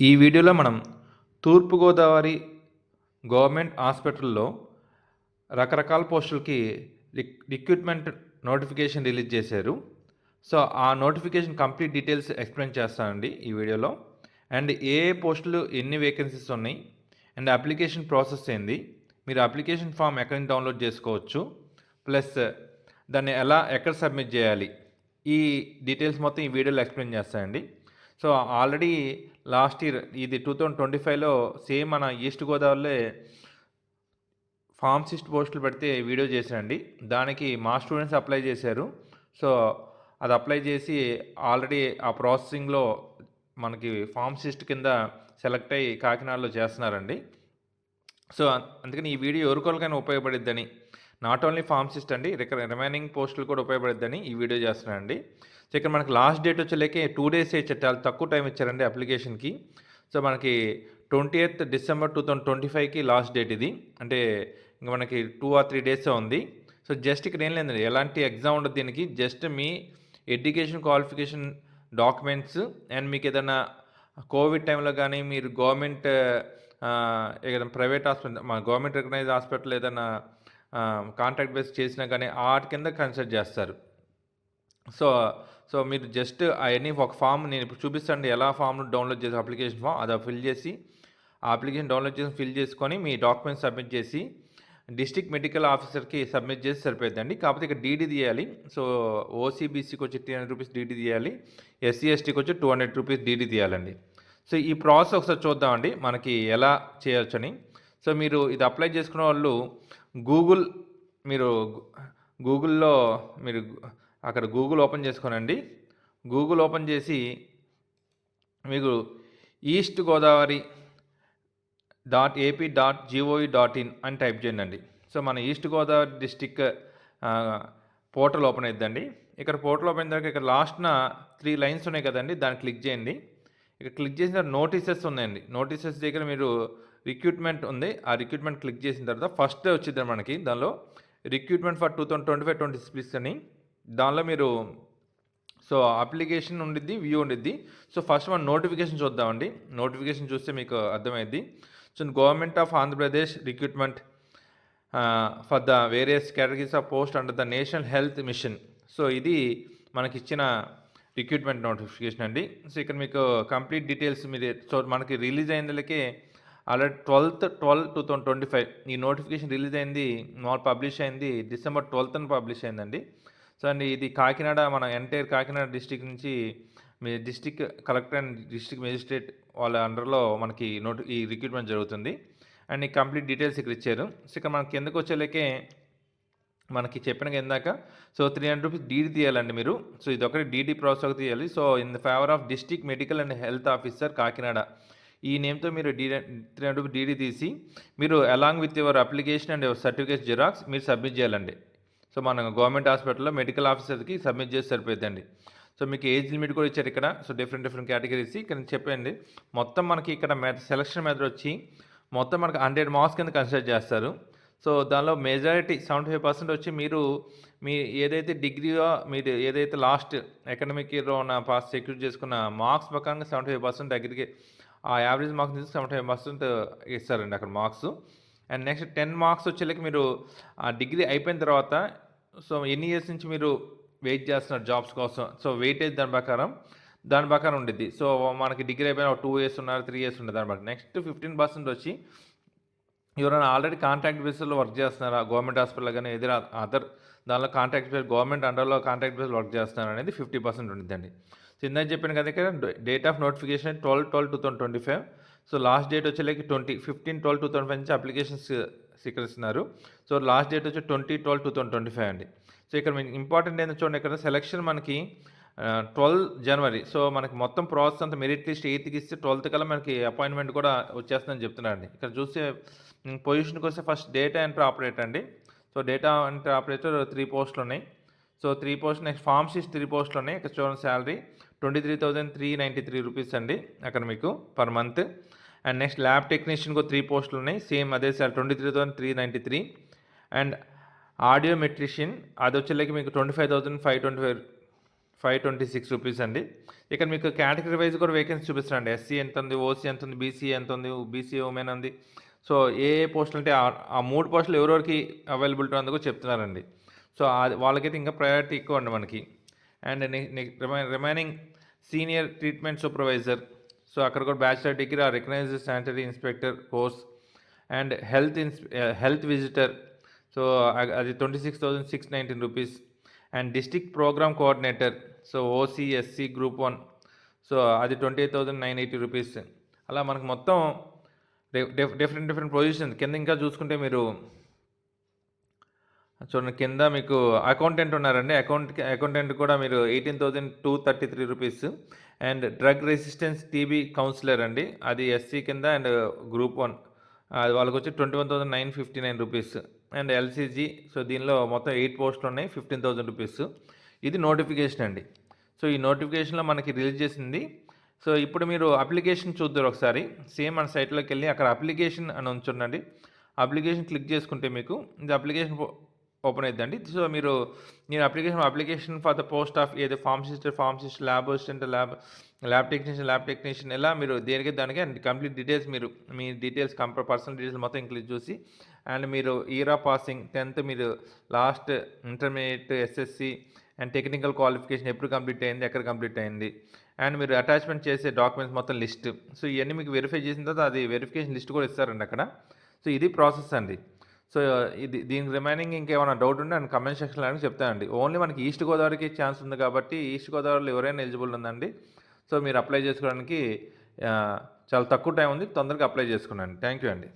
ఈ వీడియోలో మనం తూర్పుగోదావరి గవర్నమెంట్ హాస్పిటల్లో రకరకాల పోస్టులకి రిక్రూట్మెంట్ నోటిఫికేషన్ రిలీజ్ చేశారు. సో ఆ నోటిఫికేషన్ కంప్లీట్ డీటెయిల్స్ ఎక్స్ప్లెయిన్ చేస్తానండి ఈ వీడియోలో. అండ్ ఏ ఏ పోస్టులు ఎన్ని వేకెన్సీస్ ఉన్నాయి అండ్ అప్లికేషన్ ప్రాసెస్ ఏంది మీరు అప్లికేషన్ ఫామ్ ఎక్కడి నుంచి డౌన్లోడ్ చేసుకోవచ్చు ప్లస్ దాన్ని ఎలా ఎక్కడ సబ్మిట్ చేయాలి ఈ డీటెయిల్స్ మొత్తం ఈ వీడియోలో ఎక్స్ప్లెయిన్ చేస్తానండి. సో ఆల్రెడీ లాస్ట్ ఇయర్ ఇది టూ థౌజండ్ ట్వంటీ ఫైవ్లో సేమ్ మన ఈస్ట్ గోదావరిలో ఫార్మసిస్ట్ పోస్టులు పెడితే వీడియో చేశానండి. దానికి మా స్టూడెంట్స్ అప్లై చేశారు. సో అది అప్లై చేసి ఆల్రెడీ ఆ ప్రాసెసింగ్లో మనకి ఫార్మసిస్ట్ కింద సెలెక్ట్ అయ్యి కాకినాడలో చేస్తున్నారండి. సో అందుకని ఈ వీడియో ఎవరికొలకైనా ఉపయోగపడిద్దని నాట్ ఓన్లీ ఫార్మసిస్ట్ అండి రిమైనింగ్ పోస్టులు కూడా ఉపయోగపడిద్దని ఈ వీడియో చేస్తున్నానండి. సో ఇక్కడ మనకి లాస్ట్ డేట్ వచ్చేలేకే టూ డేస్ ఇచ్చారు తక్కువ టైం ఇచ్చారండి అప్లికేషన్కి సో మనకి twenty eighth December two thousand twenty ఫైవ్కి లాస్ట్ డేట్ ఇది. అంటే ఇంకా మనకి టూ ఆర్ త్రీ డేస్ ఉంది. సో జస్ట్ ఇక్కడ ఏం లేదండి ఎలాంటి ఎగ్జామ్ ఉండదు దీనికి. జస్ట్ మీ ఎడ్యుకేషన్ క్వాలిఫికేషన్ డాక్యుమెంట్స్ అండ్ మీకు ఏదైనా కోవిడ్ టైంలో కానీ మీరు గవర్నమెంట్ ఏదైనా ప్రైవేట్ హాస్పిటల్ మా గవర్నమెంట్ రికగ్నైజ్ హాస్పిటల్ ఏదైనా కాంట్రాక్ట్ బేస్ చేసినా కానీ ఆర్ట్ కింద కన్సిడర్ చేస్తారు. సో సో మీరు జస్ట్ అవన్నీ ఒక ఫామ్ నేను ఇప్పుడు చూపిస్తాను ఎలా ఫామ్ డౌన్లోడ్ చేసి అప్లికేషన్ ఫామ్ అది ఫిల్ చేసి ఆ అప్లికేషన్ డౌన్లోడ్ చేసి ఫిల్ చేసుకొని మీ డాక్యుమెంట్స్ సబ్మిట్ చేసి డిస్ట్రిక్ట్ మెడికల్ ఆఫీసర్కి సబ్మిట్ చేసి సరిపోతుందండి కాకపోతే ఇక్కడ డీడీ తీయాలి. సో ఓసీబీసీకి వచ్చి త్రీ హండ్రెడ్ రూపీస్ డీడీ తీయాలి. ఎస్సీ ఎస్టీకి వచ్చి టూ హండ్రెడ్ రూపీస్ డీడీ తీయాలండి. సో ఈ ప్రాసెస్ ఒకసారి చూద్దామండి మనకి ఎలా చేయొచ్చని. సో మీరు ఇది అప్లై చేసుకున్న వాళ్ళు గూగుల్ మీరు గూగుల్లో మీరు అక్కడ గూగుల్ ఓపెన్ చేసుకోనండి. గూగుల్ ఓపెన్ చేసి మీకు east Godavari dot AP dot GOE dot in అని టైప్ చేయండి సో మన east Godavari district portal open అవుతుందండి ఇక్కడ పోర్టల్ ఓపెన్ తర్వాత ఇక్కడ లాస్ట్న త్రీ లైన్స్ ఉన్నాయి కదండి దాన్ని క్లిక్ చేయండి. ఇక్కడ క్లిక్ చేసిన నోటీసెస్ ఉన్నాయండి. నోటీసెస్ దగ్గర మీరు రిక్రూట్మెంట్ ఉంది. ఆ రిక్రూట్మెంట్ క్లిక్ చేసిన తర్వాత ఫస్ట్ వచ్చింది మనకి. దానిలో recruitment for two thousand twenty five twenty six అని. దానిలో మీరు సో అప్లికేషన్ ఉండిద్ది వ్యూ ఉండిద్ది. సో ఫస్ట్ మనం నోటిఫికేషన్ చూద్దామండి. నోటిఫికేషన్ చూస్తే మీకు అర్థమైద్ది. So government of Andhra Pradesh recruitment for the various categories of post under the national health mission so ఇది మనకి ఇచ్చిన రిక్రూట్మెంట్ నోటిఫికేషన్ అండి. సో ఇక్కడ మీకు కంప్లీట్ డీటెయిల్స్ మీరు సో మనకి release అయినలకే already twelfth twelve two thousand twenty five ఈ notification release అయింది మామూలు పబ్లిష్ అయింది డిసెంబర్ ట్వెల్త్న పబ్లిష్ అయిందండి. సో అండి ఇది కాకినాడ మన ఎంటైర్ కాకినాడ డిస్టిక్ నుంచి మీ district collector and district magistrate వాళ్ళ అండర్లో మనకి నోటి ఈ రిక్రూట్మెంట్ జరుగుతుంది. అండ్ ఈ కంప్లీట్ డీటెయిల్స్ ఇక్కడ ఇచ్చారు. సో ఇక్కడ మనకి కిందకు వచ్చేలేకే మనకి చెప్పిన ఇందాక so three hundred rupees DD తీయాలండి మీరు. సో ఇది ఒకటి డీడీ ప్రాసెస్ ఒకటి తీయాలి. So in the favour of district medical and health officer Kakinada. ఈ నేమ్తో మీరు డీ త్రీ హండ్రెడ్ డీడీ తీసి మీరు along with your application and your certificate xerox మీరు సబ్మిట్ చేయాలండి. సో మన గవర్నమెంట్ హాస్పిటల్లో మెడికల్ ఆఫీసర్కి సబ్మిట్ చేసి సరిపోతుందండి సో మీకు ఏజ్ లిమిట్ కూడా ఇచ్చారు ఇక్కడ. సో డిఫరెంట్ డిఫరెంట్ కేటగిరీస్ ఇక్కడ చెప్పండి మొత్తం మనకి ఇక్కడ సెలక్షన్ మెథడ్ వచ్చి మొత్తం మనకి హండ్రెడ్ మార్క్స్ కింద కన్సిడర్ చేస్తారు. సో దానిలో మెజారిటీ సెవెంటీ ఫైవ్ పర్సెంట్ వచ్చి మీరు మీ ఏదైతే డిగ్రీగా మీరు ఏదైతే లాస్ట్ అకాడమిక్ ఇయర్లో ఉన్న పాస్ సెక్యూర్ చేసుకున్న మార్క్స్ ప్రకారంగా సెవెంటీ ఫైవ్ పర్సెంట్ దగ్గరికి ఆ యావరేజ్ మార్క్స్ నుంచి సెవెంటీ ఫైవ్ పర్సెంట్ ఇస్తారండి అక్కడ marks. And next ten marks వచ్చేలకి మీరు ఆ డిగ్రీ అయిపోయిన తర్వాత సో ఎన్ని ఇయర్స్ నుంచి మీరు వెయిట్ చేస్తున్నారు జాబ్స్ కోసం? సో వెయిటేజ్ దాని ప్రకారం దాని ప్రకారం ఉండిద్ది. సో మనకి డిగ్రీ అయిపోయిన టూ ఇయర్స్ ఉన్నారు త్రీ ఇయర్స్ ఉండేది దాని ప్రకారం. నెక్స్ట్ ఫిఫ్టీన్ పర్సెంట్ వచ్చి ఎవరైనా ఆల్రెడీ కాంట్రాక్ట్ బేసిస్లో వర్క్ చేస్తున్నారా? గవర్నమెంట్ హాస్పిటల్ కానీ ఏదైనా అదర్ దానిలో కాంట్రాక్ట్ బేస్ గవర్నమెంట్ అండర్లో కాంట్రాక్ట్ బేస్ వర్క్ చేస్తున్నారు అనేది ఫిఫ్టీ పర్సెంట్ ఉంటుందండి సో చెప్పాను కదా ఇక్కడ date of notification twelve twelve two thousand twenty five so last date వచ్చేలాకి twenty fifteen twelve two thousand five నుంచి అప్లికేషన్స్ స్వీకరిస్తున్నారు. సో లాస్ట్ డేట్ వచ్చి twenty twelve two thousand twenty five అండి. So ఇక్కడ important ఏంటో చూడండి ఇక్కడ సెలక్షన్ మనకి twelve జనవరి so మనకి మొత్తం ప్రాసెస్ అంతా మెరిట్ లిస్ట్ ఎయిత్కి ఇస్తే ట్వెల్త్ కల్లా మనకి అపాయింట్మెంట్ కూడా వచ్చేస్తుందని చెప్తున్నారండి. ఇక్కడ చూస్తే పొజిషన్కి వస్తే ఫస్ట్ డేటా ఎంట్రీ ఆపరేటర్ అండి. So data entry operator three పోస్టులు ఉన్నాయి. So three post next pharmacist three పోస్టులు ఉన్నాయి. ఇక్కడ చూడండి salary twenty three thousand three ninety three rupees అండి అక్కడ మీకు per month. And next lab టెక్నీషియన్కి three పోస్టులు ఉన్నాయి. సేమ్ అదే sir twenty three thousand three ninety three. And audiometrician అది వచ్చేలాకి మీకు twenty five thousand five twenty five five twenty six rupees అండి. ఇక్కడ మీకు కేటగిరీ వైజ్ కూడా వేకెన్సీ చూపిస్తారండి. ఎస్సీ ఎంత ఉంది ఓసీ ఎంత ఉంది బీసీ ఎంత ఉంది బీసీ ఉమెన్ ఉంది. సో ఏ ఏ పోస్టులు అంటే ఆ- ఆ మూడు పోస్టులు ఎవరెవరికి అవైలబిలిటీ ఉందో చెప్తున్నారండి. సో అది వాళ్ళకైతే ఇంకా ప్రయారిటీ ఎక్కువ అండి మనకి. And remaining senior treatment supervisor so అక్కడ కూడా బ్యాచిలర్ డిగ్రీ ఆ recognised sanitary inspector course and health ఇన్స్ హెల్త్ విజిటర్ సో అది twenty six thousand six nineteen rupees and district programme coordinator so OC SC group one so అది twenty eight thousand nine eighty rupees అలా మనకు మొత్తం different different position కింద ఇంకా చూసుకుంటే మీరు చూడండి కింద మీకు అకౌంటెంట్ ఉన్నారండి. అకౌంట్ అకౌంటెంట్ కూడా మీరు eighteen thousand two thirty three rupees and drug resistance TB counsellor అండి. అది ఎస్సీ కింద అండ్ గ్రూప్ వన్ అది వాళ్ళకి వచ్చి twenty one thousand nine fifty nine rupees and LCG so దీనిలో మొత్తం ఎయిట్ పోస్టులు ఉన్నాయి ఫిఫ్టీన్ థౌసండ్ రూపీస్ ఇది నోటిఫికేషన్ అండి. సో ఈ నోటిఫికేషన్లో మనకి రిలీజ్ చేసింది. సో ఇప్పుడు మీరు అప్లికేషన్ చూద్దరు ఒకసారి. సేమ్ మన సైట్లోకి వెళ్ళి అక్కడ అప్లికేషన్ అని ఉంచుండండి. అప్లికేషన్ క్లిక్ చేసుకుంటే మీకు ఇది అప్లికేషన్ ఓపెన్ అవుతుందండి సో మీరు నేను application application for the post of ఏదో pharm pharmacist pharm lab assistant lab lab technician lab technician ఎలా మీరు దేనికి దానికి అండ్ కంప్లీట్ డీటెయిల్స్ మీరు మీ డీటెయిల్స్ కంప పర్సనల్ డీటెయిల్స్ మొత్తం ఇంక్లూడ్ చూసి అండ్ మీరు ఈరా పాసింగ్ టెన్త్ మీరు last intermediate SSC and technical qualification ఎప్పుడు కంప్లీట్ అయింది ఎక్కడ కంప్లీట్ అయింది అండ్ మీరు అటాచ్మెంట్ చేసే డాక్యుమెంట్స్ మొత్తం లిస్ట్. సో ఇవన్నీ మీకు వెరిఫై చేసిన తర్వాత అది వెరిఫికేషన్ లిస్ట్ కూడా ఇస్తారండి అక్కడ. సో ఇది ప్రాసెస్ అండి. సో ఇది దీనికి రిమైనింగ్ ఇంకేమైనా డౌట్ ఉంటే నేను కమెంట్ సెక్షన్లో అని చెప్తానండి. ఓన్లీ మనకి ఈస్ట్ గోదావరికి ఛాన్స్ ఉంది కాబట్టి ఈస్ట్ గోదావరిలో ఎవరైనా ఎలిజిబుల్ ఉందండి. సో మీరు అప్లై చేసుకోవడానికి చాలా తక్కువ టైం ఉంది. తొందరగా అప్లై చేసుకోండి థ్యాంక్ యూ అండి.